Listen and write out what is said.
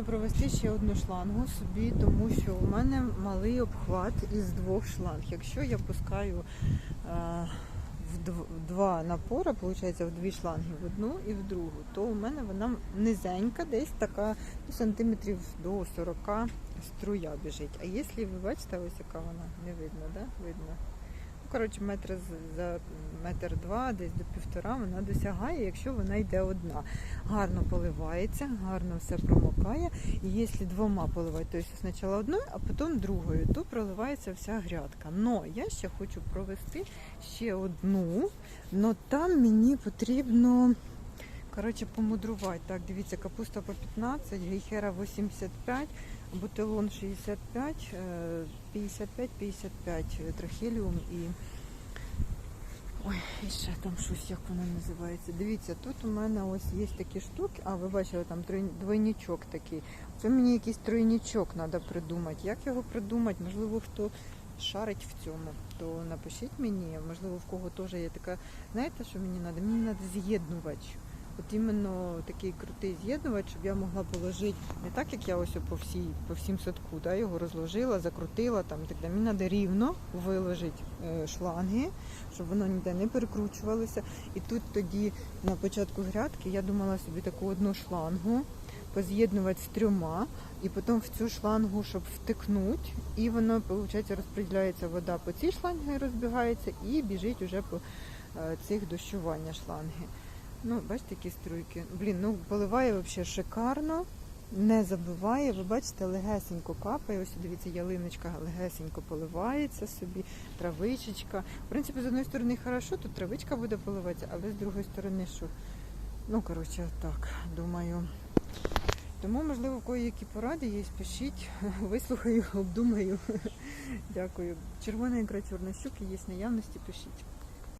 Думаю провести ще одну шлангу собі, тому що у мене малий обхват із двох шланг. Якщо я пускаю е, в два напори, виходить, в дві шланги в одну і в другу, то у мене вона низенька, десь така ну, сантиметрів до 40 струя біжить. А якщо ви бачите, ось яка вона не видно, да? Видно. Коротше, метр за метр два, десь до півтора вона досягає, якщо вона йде одна. Гарно поливається, гарно все промокає. І якщо двома поливати, тобто спочатку одною, а потім другою, то проливається вся грядка. Но я ще хочу провести ще одну, але там мені потрібно. Коротше, помудрувати. Так, дивіться, капуста по 15, гейхера 85, бутилон 65, е, 55-55 трахеліум і. Ой, і ще там щось, як воно називається. Дивіться, тут у мене ось є такі штуки, а ви бачили, там двойничок такий. Це мені якийсь тройничок треба придумати. Як його придумати? Можливо, хто шарить в цьому, то напишіть мені. Можливо, в кого теж є така. Знаєте, що мені треба? Мені треба з'єднувач. От іменно такий крутий з'єднувач, щоб я могла положити не так, як я ось по всій, по всім садку, да, його розложила, закрутила там так. Мені треба рівно виложити е, шланги, щоб воно ніде не перекручувалося. І тут тоді на початку грядки я думала собі таку одну шлангу поз'єднувати з трьома, і потім в цю шлангу, щоб втикнути, і воно, виходить, розподіляється вода по цій шлангі, розбігається і біжить уже по е, цих дощування шланги. Ну, бачите, які струйки. Блін, ну поливає взагалі шикарно, не забиває. Ви бачите, легесенько капає. Ось дивіться, ялиночка легесенько поливається собі, травичечка. В принципі, з одної сторони хорошо, тут травичка буде поливатися, але з другої сторони що? Ну, коротше, так, думаю. Тому, можливо, в кого які поради є, пишіть, вислухаю, обдумаю. Дякую. Червона ікра чорна щуки є наявності, пишіть.